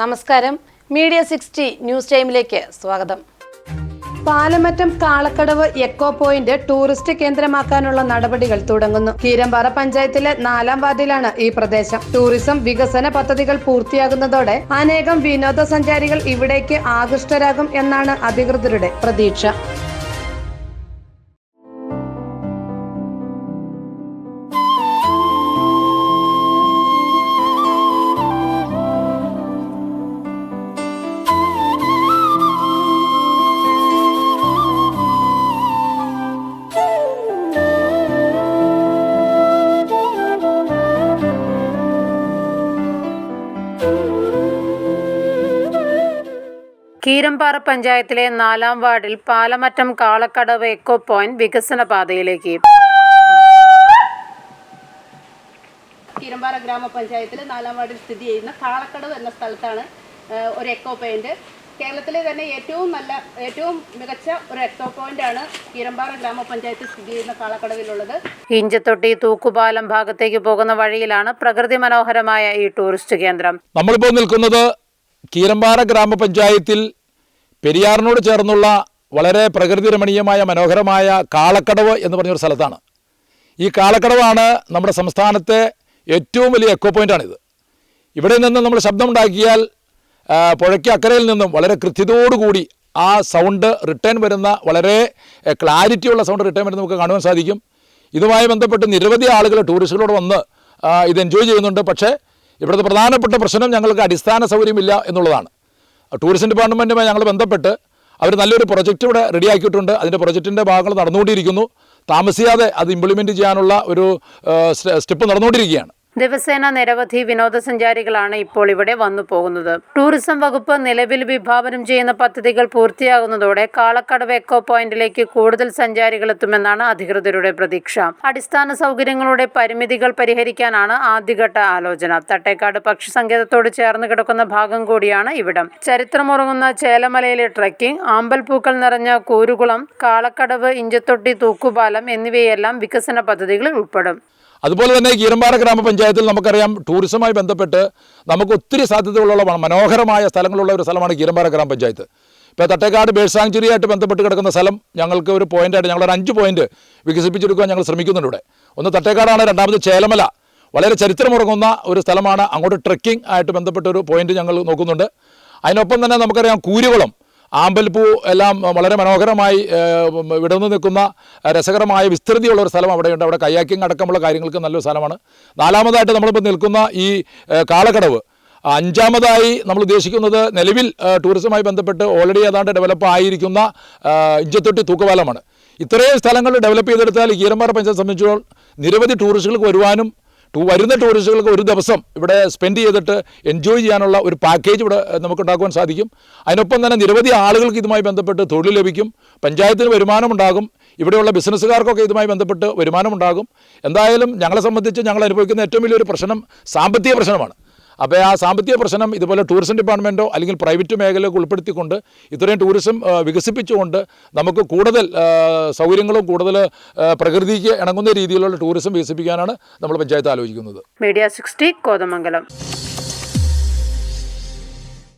നമസ്കാരം. Media sixty news ടൈമിലേക്ക് സ്വാഗതം. Palamattam Kalakkadavu echo point tourist കേന്ദ്രമാക്കാനുള്ള നടപടികൾ തുടങ്ങുന്നു. കീരമ്പാറ പഞ്ചായത്തിലെ നാലാം വാർഡിലാണ് ഈ പ്രദേശം. ടൂറിസം വികസന പദ്ധതികൾ പൂർത്തിയാകുന്നതോടെ അനേകം വിനോദസഞ്ചാരികൾ ഇവിടേക്ക് ആകൃഷ്ടരാകും എന്നാണ് അധികൃതരുടെ പ്രതീക്ഷ. കീരമ്പാറ പഞ്ചായത്തിലെ നാലാം വാർഡിൽ പാലമറ്റം കാളക്കടവ് എക്കോ പോയിന്റ് വികസന പാതയിലേക്ക് കീരമ്പാറ ഗ്രാമപഞ്ചായത്തിലെ നാലാം വാർഡിൽ സ്ഥിതി ചെയ്യുന്ന കാളക്കടവ് എന്ന സ്ഥലത്താണ് ഒരു എക്കോ പോയിന്റ്. കേരളത്തിലെ തന്നെ ഏറ്റവും നല്ല ഏറ്റവും മികച്ച ഒരു എക്കോ പോയിന്റ് ആണ് കീരമ്പാറ ഗ്രാമപഞ്ചായത്തിൽ സ്ഥിതി ചെയ്യുന്ന കാളക്കടവിലുള്ളത്. ഇഞ്ചത്തൊട്ടി തൂക്കുപാലം ഭാഗത്തേക്ക് പോകുന്ന വഴിയിലാണ് പ്രകൃതി മനോഹരമായ ഈ ടൂറിസ്റ്റ് കേന്ദ്രം. നമ്മളിപ്പോൾ നിൽക്കുന്നത് കീരമ്പാറ ഗ്രാമപഞ്ചായത്തിൽ പെരിയാറിനോട് ചേർന്നുള്ള വളരെ പ്രകൃതി രമണീയമായ മനോഹരമായ കാളക്കടവ് എന്ന് പറഞ്ഞൊരു സ്ഥലത്താണ്. ഈ കാളക്കടവാണ് നമ്മുടെ സംസ്ഥാനത്തെ ഏറ്റവും വലിയ എക്കോ പോയിന്റാണിത് ഇവിടെ നിന്ന് നമ്മൾ ശബ്ദമുണ്ടാക്കിയാൽ പുഴയ്ക്ക് അക്കരയിൽ നിന്നും വളരെ കൃത്യതയോടുകൂടി ആ സൗണ്ട് റിട്ടേൺ വരുന്ന വളരെ ക്ലാരിറ്റിയുള്ള സൗണ്ട് റിട്ടേൺ വരുന്ന നമുക്ക് കാണുവാൻ സാധിക്കും. ഇതുമായി ബന്ധപ്പെട്ട് നിരവധി ആളുകൾ ടൂറിസ്റ്റുകളോട് വന്ന് ഇത് എൻജോയ് ചെയ്യുന്നുണ്ട്. പക്ഷേ ഇവിടുത്തെ പ്രധാനപ്പെട്ട പ്രശ്നം ഞങ്ങൾക്ക് അടിസ്ഥാന സൗകര്യമില്ല എന്നുള്ളതാണ്. ടൂറിസം ഡിപ്പാർട്ട്മെന്റുമായി ഞങ്ങൾ ബന്ധപ്പെട്ട് അവർ നല്ലൊരു പ്രൊജക്റ്റ് ഇവിടെ റെഡിയാക്കിയിട്ടുണ്ട്. അതിന്റെ പ്രൊജക്റ്റിന്റെ ഭാഗങ്ങൾ നടന്നുകൊണ്ടിരിക്കുന്നു. താമസിയാതെ അത് ഇംപ്ലിമെന്റ് ചെയ്യാനുള്ള ഒരു സ്റ്റെപ്പ് നടന്നുകൊണ്ടിരിക്കുകയാണ്. ദിവസേന നിരവധി വിനോദസഞ്ചാരികളാണ് ഇപ്പോൾ ഇവിടെ വന്നു പോകുന്നത്. ടൂറിസം വകുപ്പ് നിലവിൽ വിഭാവനം ചെയ്യുന്ന പദ്ധതികൾ പൂർത്തിയാകുന്നതോടെ കാളക്കടവ് എക്കോ പോയിന്റിലേക്ക് കൂടുതൽ സഞ്ചാരികൾ എത്തുമെന്നാണ് അധികൃതരുടെ പ്രതീക്ഷ. അടിസ്ഥാന സൗകര്യങ്ങളുടെ പരിമിതികൾ പരിഹരിക്കാനാണ് ആദ്യഘട്ട ആലോചന. തട്ടേക്കാട് പക്ഷി സങ്കേതത്തോട് ചേർന്ന് കിടക്കുന്ന ഭാഗം കൂടിയാണ് ഇവിടം. ചരിത്രമുറങ്ങുന്ന ചേലമലയിലെ ട്രക്കിംഗ് ആമ്പൽപ്പൂക്കൾ നിറഞ്ഞ കൂരുകുളം കാളക്കടവ് ഇഞ്ചത്തൊട്ടി തൂക്കുപാലം എന്നിവയെല്ലാം വികസന പദ്ധതികളിൽ ഉൾപ്പെടും. അതുപോലെ തന്നെ കീരമ്പാറ ഗ്രാമപഞ്ചായത്തിൽ നമുക്കറിയാം ടൂറിസവുമായി ബന്ധപ്പെട്ട് നമുക്ക് ഒത്തിരി സാധ്യതകളുള്ള മനോഹരമായ സ്ഥലങ്ങളുള്ള ഒരു സ്ഥലമാണ് കീരമ്പാറ ഗ്രാമപഞ്ചായത്ത്. ഇപ്പോൾ തട്ടേക്കാട് ബേഴ്സാങ്ചുരിയായിട്ട് ബന്ധപ്പെട്ട് കിടക്കുന്ന സ്ഥലം ഞങ്ങൾക്ക് ഒരു പോയിന്റായിട്ട് ഞങ്ങളൊരു അഞ്ച് പോയിന്റ് വികസിപ്പിച്ചെടുക്കാൻ ഞങ്ങൾ ശ്രമിക്കുന്നുണ്ട് ഇവിടെ. ഒന്ന് തട്ടേക്കാടാണ് രണ്ടാമത് ചേലമല. വളരെ ചരിത്രമുറങ്ങുന്ന ഒരു സ്ഥലമാണ്. അങ്ങോട്ട് ട്രക്കിംഗ് ആയിട്ട് ബന്ധപ്പെട്ട ഒരു പോയിന്റ് ഞങ്ങൾ നോക്കുന്നുണ്ട്. അതിനൊപ്പം തന്നെ നമുക്കറിയാം കൂരുകുളം. ആമ്പൽപ്പൂ എല്ലാം വളരെ മനോഹരമായി വിടർന്നു നിൽക്കുന്ന രസകരമായ വിസ്തൃതിയുള്ള ഒരു സ്ഥലം അവിടെയുണ്ട്. അവിടെ കയ്യാക്കിങ് അടക്കമുള്ള കാര്യങ്ങൾക്ക് നല്ലൊരു സ്ഥലമാണ്. നാലാമതായിട്ട് നമ്മളിപ്പോൾ നിൽക്കുന്ന ഈ കാളക്കടവ്. അഞ്ചാമതായി നമ്മൾ ഉദ്ദേശിക്കുന്നത് നിലവിൽ ടൂറിസവുമായി ബന്ധപ്പെട്ട് ഓൾറെഡി ഏതാണ്ട് ഡെവലപ്പ് ആയിരിക്കുന്ന ഇഞ്ചത്തൊട്ടി തൂക്കുപാലമാണ്. ഇത്രയും സ്ഥലങ്ങൾ ഡെവലപ്പ് ചെയ്തെടുത്താൽ ഈ കീരമ്പാറ പഞ്ചായത്ത് സംബന്ധിച്ചിടത്തോളം നിരവധി ടൂറിസ്റ്റുകൾക്ക് വരുവാനും വരുന്ന ടൂറിസ്റ്റുകൾക്ക് ഒരു ദിവസം ഇവിടെ സ്പെൻഡ് ചെയ്തിട്ട് എൻജോയ് ചെയ്യാനുള്ള ഒരു പാക്കേജ് ഇവിടെ ഏഹ്, നമുക്ക് ഉണ്ടാക്കുവാൻ സാധിക്കും. അതിനൊപ്പം തന്നെ നിരവധി ആളുകൾക്ക് ഇതുമായി ബന്ധപ്പെട്ട് തൊഴിൽ ലഭിക്കും പഞ്ചായത്തിന് വരുമാനം ഉണ്ടാകും ഇവിടെയുള്ള ബിസിനസ്സുകാർക്കൊക്കെ ഇതുമായി ബന്ധപ്പെട്ട് വരുമാനം ഉണ്ടാകും. എന്തായാലും ഞങ്ങളെ സംബന്ധിച്ച് ഞങ്ങൾ അനുഭവിക്കുന്ന ഏറ്റവും വലിയൊരു പ്രശ്നം സാമ്പത്തിക പ്രശ്നമാണ്. അപ്പോൾ ആ സാമ്പത്തിക പ്രശ്നം ഇതുപോലെ ടൂറിസം ഡിപ്പാർട്ട്മെന്റോ അല്ലെങ്കിൽ പ്രൈവറ്റ് മേഖലയൊക്കെ ഉൾപ്പെടുത്തിക്കൊണ്ട് ഇത്രയും ടൂറിസം വികസിപ്പിച്ചുകൊണ്ട് നമുക്ക് കൂടുതൽ സൗകര്യങ്ങളും കൂടുതൽ പ്രകൃതിക്ക് ഇണങ്ങുന്ന രീതിയിലുള്ള ടൂറിസം വികസിപ്പിക്കാനാണ് നമ്മൾ പഞ്ചായത്ത് ആലോചിക്കുന്നത്. Media sixty Kothamangalam.